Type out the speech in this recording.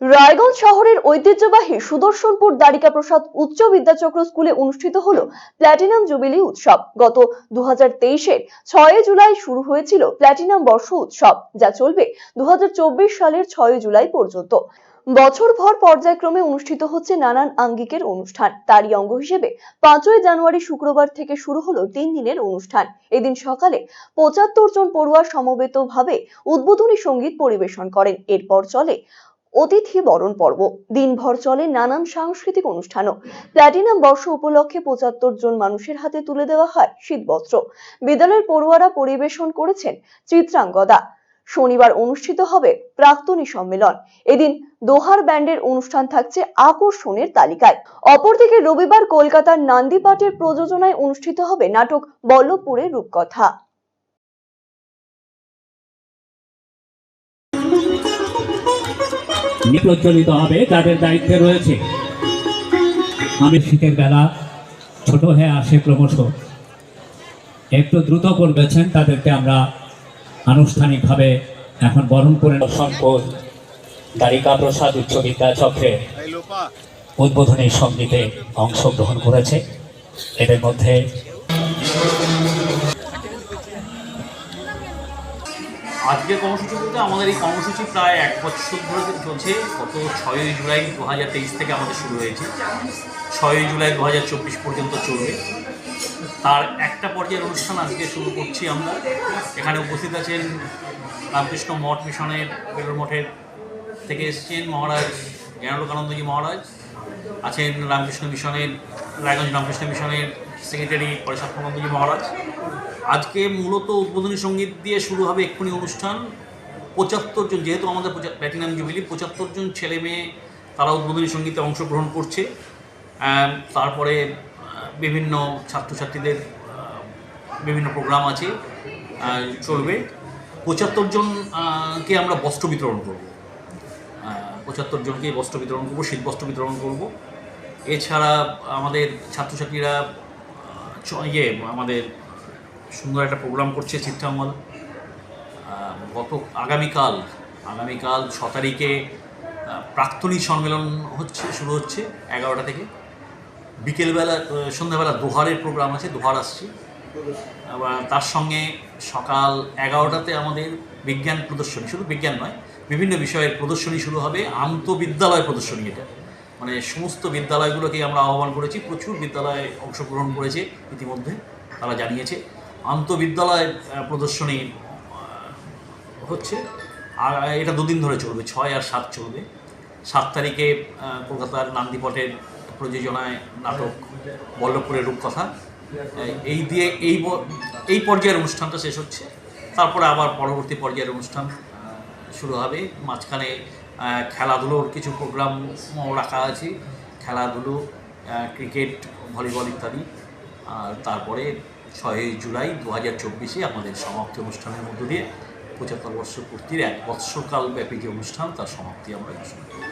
রায়গঞ্জ শহরের ঐতিহ্যবাহী সুদর্শনপুর দ্বারিকা প্রসাদ উচ্চ বিদ্যাচক্র স্কুলে অনুষ্ঠিত হলো প্ল্যাটিনাম জুবিলি উৎসব। গত দু হাজার তেইশের ছয় জুলাই শুরু হয়েছিল প্ল্যাটিনাম বর্ষ উৎসব, যা চলবে দু সালের ছয় জুলাই পর্যন্ত। বছরভর পর্যায়ক্রমে অনুষ্ঠিত হচ্ছে নানান আঙ্গিকের অনুষ্ঠান। তারই অঙ্গ হিসেবে পাঁচই জানুয়ারি শুক্রবার থেকে শুরু হলো তিন দিনের অনুষ্ঠান। এদিন সকালে পঁচাত্তর জন পড়ুয়া সমবেতভাবে উদ্বোধনী সংগীত পরিবেশন করেন। এরপর চলে অতিথি বরণ পর্ব। দিনভর চলে নানান সাংস্কৃতিক অনুষ্ঠানও। প্ল্যাটিনাম বর্ষ উপলক্ষে পঁচাত্তর জন মানুষের হাতে তুলে দেওয়া হয় শীতবস্ত্র। বিদ্যালয়ের পড়ুয়ারা পরিবেশন করেছেন চিত্রাঙ্গদা। শনিবার অনুষ্ঠিত হবে প্রাক্তনী সম্মেলন। এদিন দোহার ব্যান্ডের অনুষ্ঠান থাকছে আকর্ষণের তালিকায়। অপরদিকে রবিবার কলকাতার নান্দিপাটের প্রযোজনায় অনুষ্ঠিত হবে নাটক বল্লভপুরের রূপকথা। প্রজ্বলিত হবে যাদের দায়িত্বে রয়েছে। আমি শীতের বেলা ছোট হয়ে আসে ক্রমশ। একটু দ্রুত করবেছেন তাদেরকে আমরা আনুষ্ঠানিকভাবে এখন বরণ করে সম্পদ দ্বারিকা প্রসাদ উচ্চ বিদ্যাচক্রে উদ্বোধনী সঙ্গীতে অংশগ্রহণ করেছে। এদের মধ্যে আজকের কর্মসূচি বলতে আমাদের এই কর্মসূচি প্রায় এক বছর ধরে চলছে। গত ছয়ই জুলাই দু হাজার তেইশ থেকে আমাদের শুরু হয়েছে। ছয়ই জুলাই দু হাজার চব্বিশ পর্যন্ত চলবে। তার একটা পর্যায়ের অনুষ্ঠান আজকে শুরু করছি আমরা। এখানে উপস্থিত আছেন রামকৃষ্ণ মঠ মিশনের বেলুর মঠের থেকে এসেছেন মহারাজ জ্ঞানলোকানন্দজি মহারাজ। আছেন রামকৃষ্ণ মিশনের, রায়গঞ্জ রামকৃষ্ণ মিশনের সেক্রেটারি পরেশাত্মানন্দজি মহারাজ। আজকে মূলত উদ্বোধনী সংগীত দিয়ে শুরু হবে এক্ষুনি অনুষ্ঠান। পঁচাত্তর জন, যেহেতু আমাদের প্ল্যাটিনাম জুবিলি, পঁচাত্তর জন ছেলে মেয়ে তারা উদ্বোধনী সঙ্গীতে অংশগ্রহণ করছে। তারপরে বিভিন্ন ছাত্রছাত্রীদের বিভিন্ন প্রোগ্রাম আছে চলবে। পঁচাত্তর জন কে আমরা বস্ত্র বিতরণ করব। পঁচাত্তর জনকে বস্ত্র বিতরণ করব, শীত বস্ত্র বিতরণ করব। এছাড়া আমাদের ছাত্রছাত্রীরা ইয়ে আমাদের সুন্দর একটা প্রোগ্রাম করছে চিত্রাঙ্গল গত, আগামীকাল আগামীকাল ছ তারিখে প্রাক্তনী সম্মেলন হচ্ছে, শুরু হচ্ছে এগারোটা থেকে। বিকেলবেলা সন্ধ্যাবেলা দোহারের প্রোগ্রাম আছে, দোহার আসছে। আবার তার সঙ্গে সকাল এগারোটাতে আমাদের বিজ্ঞান প্রদর্শনী, শুধু বিজ্ঞান নয়, বিভিন্ন বিষয়ের প্রদর্শনী শুরু হবে, আন্তবিদ্যালয় প্রদর্শনী এটা। মানে সমস্ত বিদ্যালয়গুলোকে আমরা আহ্বান করেছি, প্রচুর বিদ্যালয় অংশগ্রহণ করেছে ইতিমধ্যে, তারা জানিয়েছে। আন্তবিদ্যালয় প্রদর্শনী হচ্ছে, আর এটা দুদিন ধরে চলবে, ছয় আর সাত চলবে। সাত তারিখে কলকাতার নান্দিপটের প্রযোজনায় নাটক, বল্লভপুরের রূপকথা। এই- দিয়ে, এই এই পর্যায়ের অনুষ্ঠানটা শেষ হচ্ছে। তারপরে আবার পরবর্তী পর্যায়ের অনুষ্ঠান শুরু হবে। মাঝখানে খেলাধুলোর কিছু প্রোগ্রাম রাখা আছে। খেলাধুলো ক্রিকেট ভলিবল ইত্যাদি। আর তারপরে ছয়ই জুলাই দু হাজার চব্বিশে আমাদের সমাপ্তি অনুষ্ঠানের মধ্য দিয়ে পঁচাত্তর বর্ষ পূর্তির এক বৎসরকাল ব্যাপী যে অনুষ্ঠান, তার সমাপ্তি আমরা ঘোষণা করি।